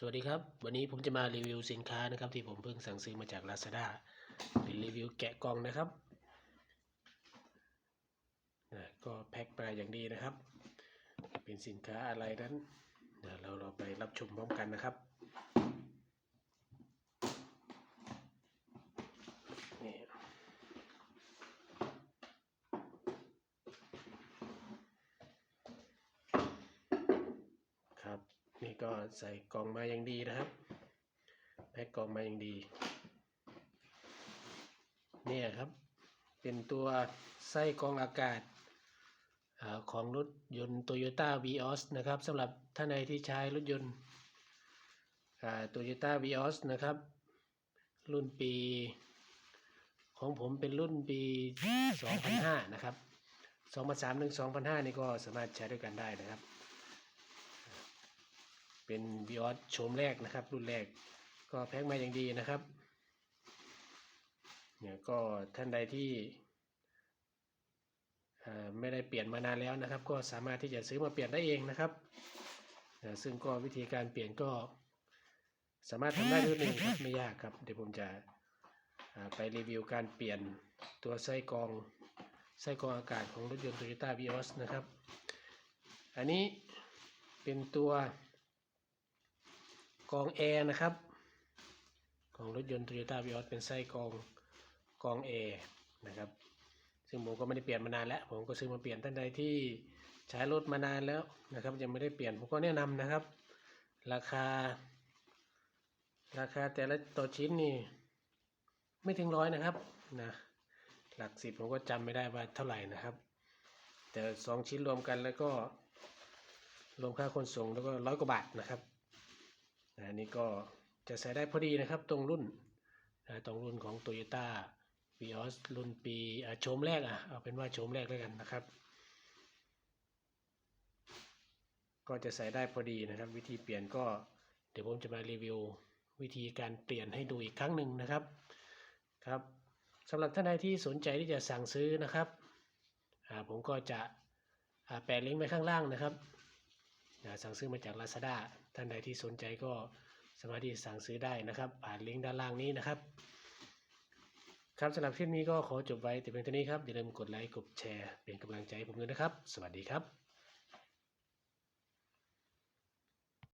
สวัสดีครับ วันนี้ผมจะมารีวิวสินค้านะครับ ที่ผมเพิ่งสั่งซื้อมาจาก Lazada เป็นรีวิวแกะกล่องนะครับนะก็แพ็คมาอย่างดีนะครับ เป็นสินค้าอะไรนั้นเดี๋ยวเราเราไปรับชมพร้อมกันนะครับนี่ครับ นี่ ก็ใส่กล่องมาอย่างดีนะครับแพ็คกล่องมาอย่างดีเนี่ยครับ เป็นตัวไส้กรองอากาศอของรถยนต์ Toyota Vios นะครับสำหรับท่านใดที่ใช้รถยนต์โตโยต้า Vios นะครับ รุ่นปี ของผมเป็นรุ่นปี 2005 นะครับ 2003ถึง2005 นี่ก็สามารถใช้ด้วยกันได้นะครับ เป็น Vios โฉมแรกนะครับ รุ่นแรกก็แพ็คมาอย่างดีนะครับเนี่ยก็ท่านใดที่ไม่ได้เปลี่ยนมานานแล้วนะครับ ก็สามารถที่จะซื้อมาเปลี่ยนได้เองนะครับซึ่งก็วิธีการเปลี่ยนก็สามารถทำได้ด้วยเองครับไม่ยากครับ เดี๋ยวผมจะไปรีวิวการเปลี่ยนตัวไส้กรองไส้กรองอากาศของรถยนต์ Toyota Vios นะครับ อันนี้เป็นตัว กองแอร์นะครับ ของรถยนต์ Toyota Vios เป็นไส้กองกองแอร์นะครับ ซึ่งผมก็ไม่ได้เปลี่ยนมานานแล้ว ผมก็ซื้อมาเปลี่ยนท่านใดที่ใช้รถมานานแล้วนะครับ ยังไม่ได้เปลี่ยนผมก็แนะนำนะครับ ราคา ราคาแต่ละตัวชิ้นนี่ไม่ถึงร้อยนะครับนะหลักสิบผมก็จำไม่ได้ว่าเท่าไหร่นะครับ แต่สองชิ้นรวมกันแล้วก็รวมค่าขนส่งแล้วก็ร้อยกว่าบาทนะครับ นะอันนี้ก็จะใส่ได้พอดีนะครับตรงรุ่นนะตรงรุ่นของ Toyota Vios รุ่นปีโฉมแรกอะเอาเป็นว่าโฉมแรกแล้วกันนะครับ ก็จะใส่ได้พอดีนะครับ วิธีเปลี่ยนก็เดี๋ยวผมจะมารีวิววิธีการเปลี่ยนให้ดูอีกครั้งหนึ่งนะครับครับสำหรับท่านใดที่สนใจที่จะสั่งซื้อนะครับผมก็จะแปะลิงก์ไว้ข้างล่างนะครับ นะสั่งซื้อมาจาก Lazada ท่านใดที่สนใจก็สามารถที่สั่งซื้อได้นะครับผ่านลิงก์ด้านล่างนี้นะครับ ครับสำหรับคลิปนี้ก็ขอจบไว้แต่เพียงเท่านี้ครับอย่าลืมกดไลค์กดแชร์เป็นกำลังใจให้ผมด้วยนะครับ สวัสดีครับ